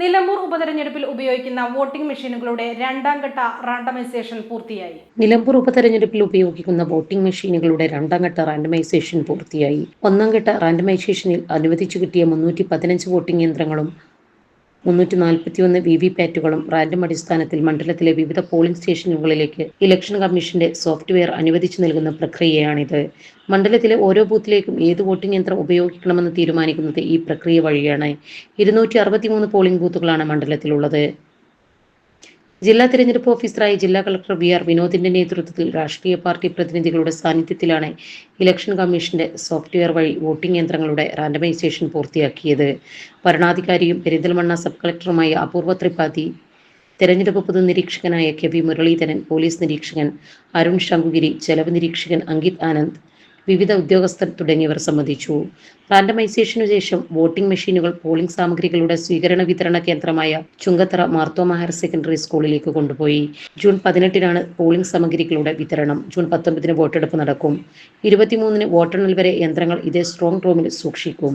നിലമ്പൂർ ഉപതെരഞ്ഞെടുപ്പിൽ ഉപയോഗിക്കുന്ന വോട്ടിംഗ് മെഷീനുകളുടെ രണ്ടാം ഘട്ട റാൻഡമൈസേഷൻ പൂർത്തിയായി. നിലമ്പൂർ ഉപതെരഞ്ഞെടുപ്പിൽ ഉപയോഗിക്കുന്ന വോട്ടിംഗ് മെഷീനുകളുടെ രണ്ടാം ഘട്ട റാൻഡമൈസേഷൻ പൂർത്തിയായി. ഒന്നാം ഘട്ട റാൻഡമൈസേഷനിൽ അനുവദിച്ചു കിട്ടിയ മുന്നൂറ്റി പതിനഞ്ച് വോട്ടിംഗ് യന്ത്രങ്ങളും മുന്നൂറ്റി നാൽപ്പത്തിയൊന്ന് വി വി പാറ്റുകളും റാൻഡം അടിസ്ഥാനത്തിൽ മണ്ഡലത്തിലെ വിവിധ പോളിംഗ് സ്റ്റേഷനുകളിലേക്ക് ഇലക്ഷൻ കമ്മീഷന്റെ സോഫ്റ്റ്വെയർ അനുവദിച്ചു നൽകുന്ന പ്രക്രിയയാണിത്. മണ്ഡലത്തിലെ ഓരോ ബൂത്തിലേക്കും ഏത് വോട്ടിംഗ് യന്ത്രം ഉപയോഗിക്കണമെന്ന് തീരുമാനിക്കുന്നത് ഈ പ്രക്രിയ വഴിയാണ്. ഇരുന്നൂറ്റി പോളിംഗ് ബൂത്തുകളാണ് മണ്ഡലത്തിലുള്ളത്. ജില്ലാ തിരഞ്ഞെടുപ്പ് ഓഫീസറായ ജില്ലാ കളക്ടർ വി ആർ വിനോദിന്റെ നേതൃത്വത്തിൽ രാഷ്ട്രീയ പാർട്ടി പ്രതിനിധികളുടെ സാന്നിധ്യത്തിലാണ് ഇലക്ഷൻ കമ്മീഷന്റെ സോഫ്റ്റ്വെയർ വഴി വോട്ടിംഗ് യന്ത്രങ്ങളുടെ റാൻഡമൈസേഷൻ പൂർത്തിയാക്കിയത്. ഭരണാധികാരിയും പെരിന്തൽമണ്ണ സബ് കളക്ടറുമായ അപൂർവ ത്രിപാഠി തെരഞ്ഞെടുപ്പ് പൊതുനിരീക്ഷകനായ കെ വി മുരളീധരൻ പോലീസ് നിരീക്ഷകൻ അരുൺ ശങ്കുഗിരി ചെലവ് നിരീക്ഷകൻ അങ്കിത് ആനന്ദ് വിവിധ ഉദ്യോഗസ്ഥർ തുടങ്ങിയവർ സംബന്ധിച്ചു. റാൻഡമൈസേഷനു ശേഷം വോട്ടിംഗ് മെഷീനുകൾ പോളിംഗ് സാമഗ്രികളുടെ സ്വീകരണ വിതരണ കേന്ദ്രമായ ചുങ്കത്തറ മാർത്തോമ ഹയർ സെക്കൻഡറി സ്കൂളിലേക്ക് കൊണ്ടുപോയി. ജൂൺ പതിനെട്ടിനാണ് പോളിംഗ് സാമഗ്രികളുടെ വിതരണം. ജൂൺ പത്തൊമ്പതിന് വോട്ടെടുപ്പ് നടക്കും. ഇരുപത്തിമൂന്നിന് വോട്ടെണ്ണൽ വരെ യന്ത്രങ്ങൾ ഇതേ സ്ട്രോങ് റൂമിൽ സൂക്ഷിക്കും.